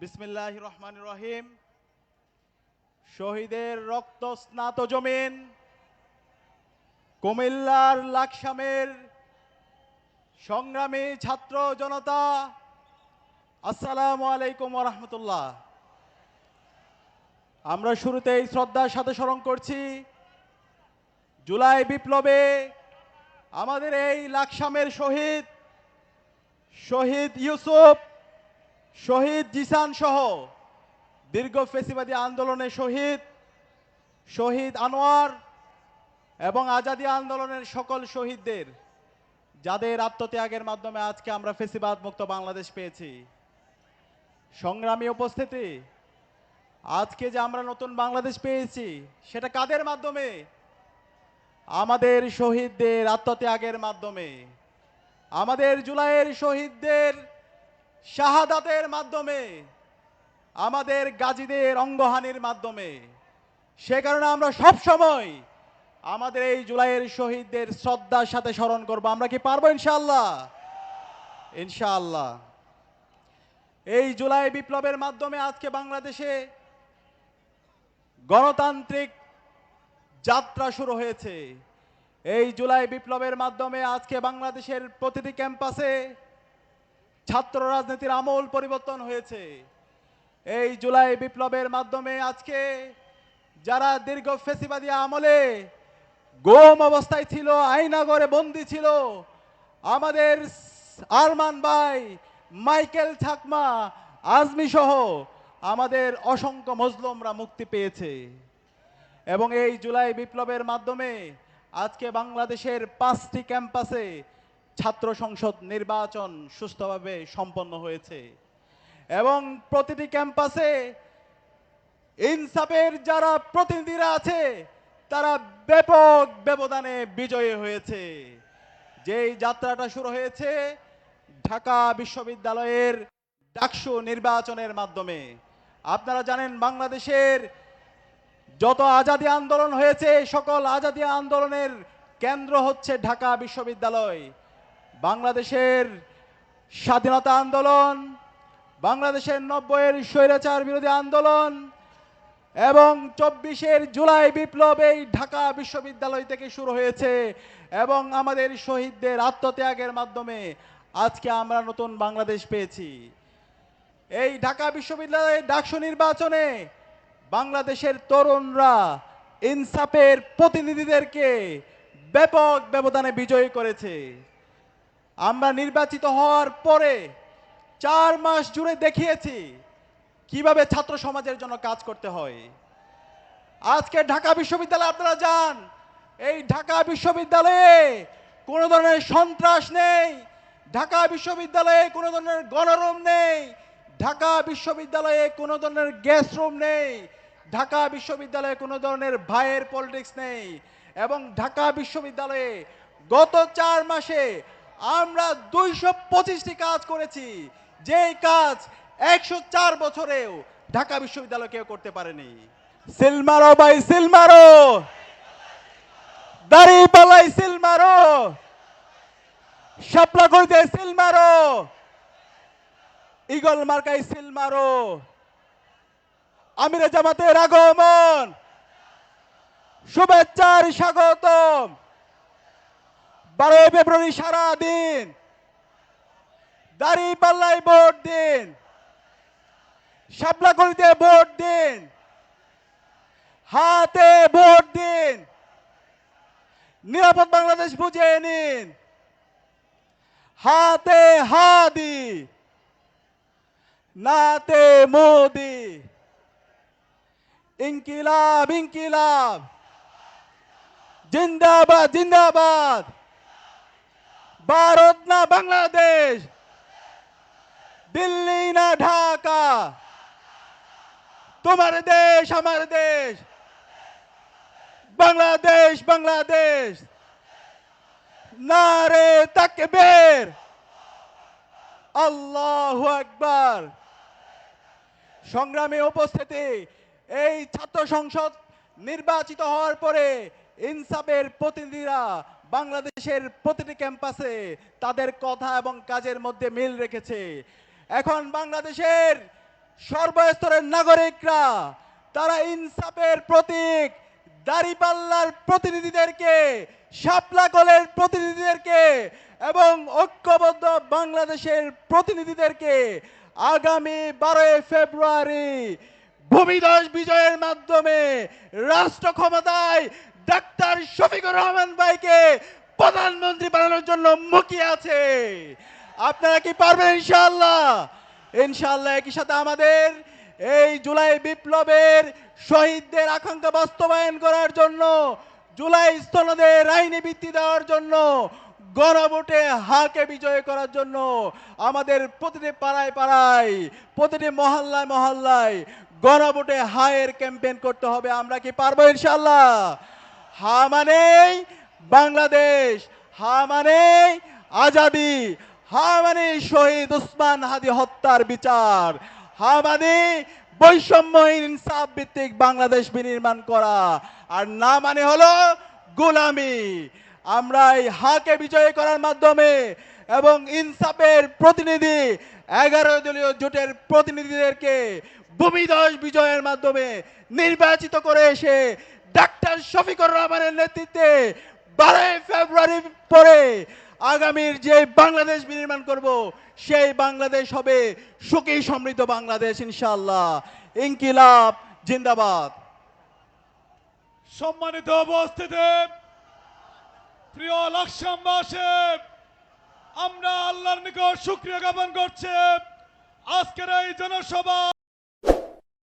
বিসমিল্লাহ রহমান রহিম। শহীদের রক্ত স্নাত জমিন। কুমিল্লার লাকসামের সংগ্রামী ছাত্র জনতা, আসসালামু আলাইকুম রহমতুল্লাহ। আমরা শুরুতেই শ্রদ্ধার সাথে স্মরণ করছি, জুলাই বিপ্লবে আমাদের এই লাকসামের শহীদ শহীদ ইউসুফ শহীদ জিসান সহ দীর্ঘ ফেসিবাদী আন্দোলনে শহীদ শহীদ আনোয়ার এবং আজাদি আন্দোলনের সকল শহীদদের, যাদের আত্মত্যাগের মাধ্যমে আজকে আমরা ফেসিবাদ মুক্ত বাংলাদেশ পেয়েছি। সংগ্রামী উপস্থিতি, আজকে যে আমরা নতুন বাংলাদেশ পেয়েছি, সেটা কাদের মাধ্যমে? আমাদের শহীদদের আত্মত্যাগের মাধ্যমে। আমাদের জুলাইয়ের শহীদদের শাহাদাতের মাধ্যমে, আমাদের গাজীদের অঙ্গহানির মাধ্যমে। সে কারণে আমরা সব সময় আমাদের এই জুলাইয়ের শহীদদের শ্রদ্ধার সাথে স্মরণ করব। আমরা কি পারব ইনশাআল্লাহ? ইনশাআল্লাহ। এই জুলাই বিপ্লবের মাধ্যমে আজকে বাংলাদেশে গণতান্ত্রিক যাত্রা শুরু হয়েছে। এই জুলাই বিপ্লবের মাধ্যমে আজকে বাংলাদেশের প্রতিটি ক্যাম্পাসে ছাত্র রাজনীতির আমূল পরিবর্তন হয়েছে। এই জুলাই বিপ্লবের মাধ্যমে আজকে যারা দীর্ঘ ফেসিবাদী আমলে গোম অবস্থায় ছিল, আইনাগরে বন্দি ছিল, আমাদের আরমান ভাই, মাইকেল ছাকমা আজমি সহ আমাদের অসংখ্য মজলুমরা মুক্তি পেয়েছে। এবং এই জুলাই বিপ্লবের মাধ্যমে আজকে বাংলাদেশের পাঁচটি ক্যাম্পাসে ছাত্র সংসদ নির্বাচন সুস্থভাবে সম্পন্ন হয়েছে। এবং প্রতিটি ক্যাম্পাসে ইনসাফের যারা প্রতিনিধিরা আছে, তারা ব্যাপক ব্যবধানে বিজয়ী হয়েছে। যেই যাত্রাটা শুরু হয়েছে ঢাকা বিশ্ববিদ্যালয়ের ডাকসু নির্বাচনের মাধ্যমে। আপনারা জানেন বাংলাদেশের যত আজাদি আন্দোলন হয়েছে, সকল আজাদি আন্দোলনের কেন্দ্র হচ্ছে ঢাকা বিশ্ববিদ্যালয়। বাংলাদেশের স্বাধীনতা আন্দোলন, বাংলাদেশের নব্বইয়ের স্বৈরাচার বিরোধী আন্দোলন এবং চব্বিশের জুলাই বিপ্লব এই ঢাকা বিশ্ববিদ্যালয় থেকে শুরু হয়েছে এবং আমাদের শহীদদের আত্মত্যাগের মাধ্যমে আজকে আমরা নতুন বাংলাদেশ পেয়েছি। এই ঢাকা বিশ্ববিদ্যালয়ের ডাকসু নির্বাচনে বাংলাদেশের তরুণরা ইনসাফের প্রতিনিধিদেরকে ব্যাপক ব্যবধানে বিজয়ী করেছে। আমরা নির্বাচিত হওয়ার পরে চার মাস জুড়ে দেখিয়েছি কীভাবে ছাত্র সমাজের জন্য কাজ করতে হয়। আজকে ঢাকা বিশ্ববিদ্যালয়ে, আপনারা যান এই ঢাকা বিশ্ববিদ্যালয়ে কোনো ধরনের সন্ত্রাস নেই, ঢাকা বিশ্ববিদ্যালয়ে কোনো ধরনের গণরুম নেই, ঢাকা বিশ্ববিদ্যালয়ে কোনো ধরনের গ্যাস রুম নেই, ঢাকা বিশ্ববিদ্যালয়ে কোনো ধরনের ভাইয়ের পলিটিক্স নেই এবং ঢাকা বিশ্ববিদ্যালয়ে গত চার মাসে আমরা দুইশো পঁচিশটি কাজ করেছি। যেই কাজ একশো চার বছরেও ঢাকা বিশ্ববিদ্যালয় কেউ করতে পারেনি। সিলমারো ভাই, সিলমারো! দাড়ি পালাই সিলমারো! শাপলা করিতে সিলমারো! ইগল মার্কাই সিলমারো! আমিরে জামাতের আগমন! শুভেচ্ছার স্বাগতম! বারোই ফেব্রুয়ারি সারা দিন দাড়ি পাল্লাই ভোট দিন। শাপলা করিতে ভোট দিন। হাতে ভোট দিন। নিরাপদ বাংলাদেশ বুঝে নিন। হাতে হাদি। নাতে মোদি। ইনকিলাব ইনকিলাব। জিন্দাবাদ জিন্দাবাদ। ভারত না বাংলাদেশ? দিল্লি না ঢাকা? তোমার দেশ, আমার দেশ। বাংলাদেশ বাংলাদেশ। নারে তাকবীর। আল্লাহ আকবার। সংগ্রামে উপস্থিতি। এই ছাত্র সংসদ নির্বাচিত হওয়ার পরে ইনসাফের প্রতিনিধিরা বাংলাদেশের প্রতিটি ক্যাম্পাসে তাদের কথা এবং কাজের মধ্যে মিল রেখেছে। এখন বাংলাদেশের সর্বস্তরের নাগরিকরা, তারা ইনসাফের প্রতীক, দাড়িপাল্লার প্রতিনিধিদেরকে, শাপলা কলের প্রতিনিধিদেরকে এবং ঐক্যবদ্ধ বাংলাদেশের প্রতিনিধিদেরকে আগামী বারোই ফেব্রুয়ারি ভূমিধস বিজয়ের মাধ্যমে রাষ্ট্র ক্ষমতায় ডাক্তার শফিকুর রহমান ভাইকে প্রধানমন্ত্রী বানানোর জন্য মুখিয়ে আছে। আপনারা কি পারবেন ইনশাল্লাহ ইনশাল্লাহ একই সাথে আমাদের এই জুলাই বিপ্লবের শহীদদের আকাঙ্ক্ষা বাস্তবায়ন করার জন্য, জুলাই স্থলদের আইনি বৃত্তি দেওয়ার জন্য, গণভোটে হাকে বিজয় করার জন্য আমাদের প্রতিটি পাড়ায় পাড়ায়, প্রতিটি মহল্লায় মহল্লায় গণভোটে হায়ের ক্যাম্পেইন করতে হবে। আমরা কি পারব ইনশাল্লাহ হা মানেই বাংলাদেশ, হা মানেই আজাদি, হা মানে শহীদ উসমান হাদি হত্যার বিচার, হা মানে বৈষম্যহীন ইনসাফ ভিত্তিক বাংলাদেশ বিনির্মাণ করা, আর না মানে হলো গোলামি। আমরা এই হাকে বিজয় করার মাধ্যমে এবং ইনসাফের প্রতিনিধি, এগারো দলীয় জোটের প্রতিনিধিদেরকে ভূমিধস বিজয়ের মাধ্যমে নির্বাচিত করে এসে ডাক্তার শফিকুর রহমানের নেতৃত্বে বারোই ফেব্রুয়ারি পরে আগামীর যে বাংলাদেশ বিনির্মাণ করব, সেই বাংলাদেশ হবে সুখী সমৃদ্ধ বাংলাদেশ, ইনশাআল্লাহ। ইনকিলাব, জিন্দাবাদ। সম্মানিত উপস্থিতি, প্রিয় লাকসামবাসী, আমরা আল্লাহর নিকট শুক্রিয়া জ্ঞাপন করছি। আজকের এই জনসভা